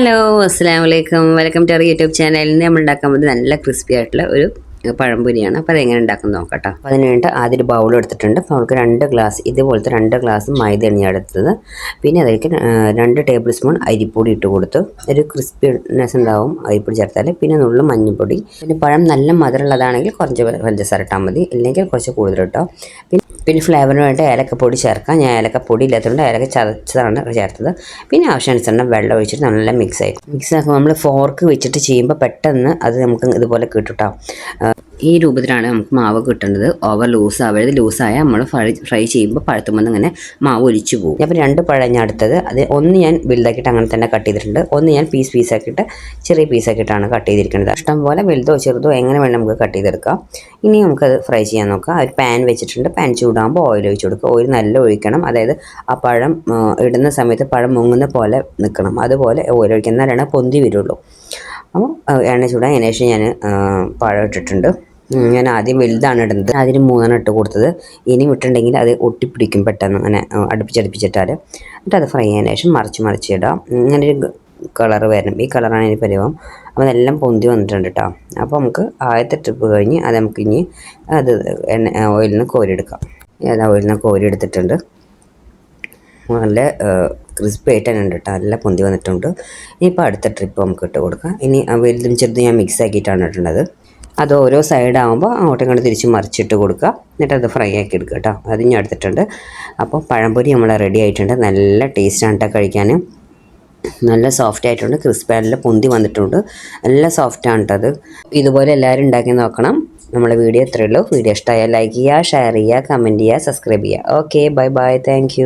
Hello അസ്സാം വലൈക്കും welcome to our YouTube ചാനലിൽ നമ്മൾ ഉണ്ടാക്കാൻ പോകുന്നത് നല്ല ക്രിസ്പി ആയിട്ടുള്ള ഒരു പഴംപൊരിയാണ് അപ്പോൾ അതെങ്ങനെ ഉണ്ടാക്കുന്നത് നോക്കട്ടോ. അപ്പോൾ അതിന് വേണ്ടി ആദ്യം ഒരു ബൗൾ എടുത്തിട്ടുണ്ട്. അപ്പോൾ രണ്ട് ഗ്ലാസ് ഇതുപോലത്തെ രണ്ട് ഗ്ലാസ് മൈദ എണ്ണയാണ് എടുത്തത്. പിന്നെ അതിലേക്ക് രണ്ട് ടേബിൾ സ്പൂൺ അരിപ്പൊടി ഇട്ട് കൊടുത്തു. ഒരു ക്രിസ്പിനെസ് ഉണ്ടാവും അരിപ്പൊടി ചേർത്താൽ. പിന്നെ നുള്ളു മഞ്ഞൾപ്പൊടി. പിന്നെ പഴം നല്ല മധുരമുള്ളതാണെങ്കിൽ കുറച്ച് പഞ്ചസാര ഇട്ടാൽ മതി. ഇല്ലെങ്കിൽ കുറച്ച് കൂടുതൽ ഇട്ടോ. പിന്നെ പിന്നെ ഫ്ലേവറിന് വേണ്ടി ഏലക്കപ്പൊടി ചേർക്കാം. ഞാൻ ഏലക്കപ്പൊടി ഇല്ലാത്തതുകൊണ്ട് ഏലക്ക ചതച്ചതാണ് ചേർത്തത്. പിന്നെ ആവശ്യാനുസരണം വെള്ളം ഒഴിച്ചിട്ട് നല്ല മിക്സ് ആയി. മിക്സ് ആക്കുമ്പോൾ നമ്മൾ ഫോർക്ക് വെച്ചിട്ട് ചെയ്യുമ്പോൾ പെട്ടെന്ന് അത് നമുക്ക് ഇതുപോലെ കിട്ടുട്ടോ ഈ രൂപത്തിലാണ് നമുക്ക് മാവ് കിട്ടേണ്ടത് ഓവർ ലൂസ് ആവരുത് ലൂസായാൽ നമ്മൾ ഫ്രൈ ഫ്രൈ ചെയ്യുമ്പോൾ പഴുത്തുമ്പോൾ ഇങ്ങനെ മാവ് ഒലിച്ചു പോകും. അപ്പോൾ രണ്ട് പഴം ഞാൻ എടുത്തത്. അത് ഒന്ന് ഞാൻ വലുതാക്കിയിട്ട് അങ്ങനെ തന്നെ കട്ട് ചെയ്തിട്ടുണ്ട്. ഒന്ന് ഞാൻ പീസ് പീസാക്കിയിട്ട് ചെറിയ പീസാക്കിയിട്ടാണ് കട്ട് ചെയ്തിരിക്കുന്നത്. ഇഷ്ടം പോലെ വലുതോ ചെറുതോ എങ്ങനെ വേണം നമുക്ക് കട്ട് ചെയ്തെടുക്കാം. ഇനി നമുക്കത് ഫ്രൈ ചെയ്യാൻ നോക്കാം. ഒരു പാൻ വെച്ചിട്ടുണ്ട്. പാൻ ചൂടാകുമ്പോൾ ഓയിൽ ഒഴിച്ചു കൊടുക്കുക. ഓയിൽ നല്ല ഒഴിക്കണം. അതായത് ആ പഴം ഇടുന്ന സമയത്ത് പഴം മുങ്ങുന്ന പോലെ നിൽക്കണം. അതുപോലെ ഓയിൽ ഒഴിക്കുന്ന പൊന്തി വരുള്ളൂ. അപ്പോൾ എണ്ണ ചൂടാൻ അതിന് ശേഷം ഞാൻ പഴം ഇട്ടിട്ടുണ്ട്. ഞാൻ ആദ്യം വലുതാണ് ഇടുന്നത് അതിന് മൂന്നെണ്ണം ഇട്ട് കൊടുത്തത്. ഇനി ഇട്ടുണ്ടെങ്കിൽ അത് ഒട്ടിപ്പിടിക്കും പെട്ടെന്ന്. അങ്ങനെ അടുപ്പിച്ചടുപ്പിച്ചിട്ടാൽ എന്നിട്ട് അത് ഫ്രൈ ചെയ്യാൻ ശേഷം മറിച്ച് മറിച്ച് ഇടാം. ഇങ്ങനെ ഒരു കളർ വരണം. ഈ കളറാണ് ഇനി പരിവം. അപ്പോൾ അതെല്ലാം പൊന്തി വന്നിട്ടുണ്ട് കേട്ടോ അപ്പോൾ നമുക്ക് ആദ്യത്തെ ട്രിപ്പ് കഴിഞ്ഞ് അത് നമുക്ക് ഇനി അത് എണ്ണ ഓയിലിൽ നിന്ന് കോരിയെടുക്കാം അത് ഓയിലിൽ നിന്ന് കോരി എടുത്തിട്ടുണ്ട്. നല്ല ക്രിസ്പി ആയിട്ട് തന്നെ ഉണ്ട് കേട്ടോ നല്ല പൊന്തി വന്നിട്ടുണ്ട്. ഇനിയിപ്പോൾ അടുത്ത ട്രിപ്പ് നമുക്ക് ഇട്ട് കൊടുക്കാം. ഇനി വലുതും ചെറുതും ഞാൻ മിക്സ് ആക്കിയിട്ടാണ് ഇട്ടുള്ളത് അത് ഓരോ സൈഡ് ആകുമ്പോൾ അങ്ങോട്ടും ഇങ്ങോട്ട് തിരിച്ച് മറിച്ചിട്ട് കൊടുക്കുക. എന്നിട്ട് അത് ഫ്രൈ ആക്കി എടുക്കുക കേട്ടോ അത് ഞാൻ എടുത്തിട്ടുണ്ട് അപ്പോൾ പഴംപൊരി നമ്മൾ റെഡി ആയിട്ടുണ്ട്. നല്ല ടേസ്റ്റാണ് കേട്ടോ കഴിക്കാൻ നല്ല സോഫ്റ്റ് ആയിട്ടുണ്ട്. ക്രിസ്പി നല്ല പൊന്തി വന്നിട്ടുണ്ട്. നല്ല സോഫ്റ്റാണ് കേട്ടോ അത്. ഇതുപോലെ എല്ലാവരും ഉണ്ടാക്കി നോക്കണം. നമ്മളെ വീഡിയോ ഇത്രയേ ഉള്ളൂ. വീഡിയോ ഇഷ്ടമായാൽ ലൈക്ക് ചെയ്യുക ഷെയർ ചെയ്യുക കമന്റ് ചെയ്യുക സബ്സ്ക്രൈബ് ചെയ്യുക. Okay bye bye thank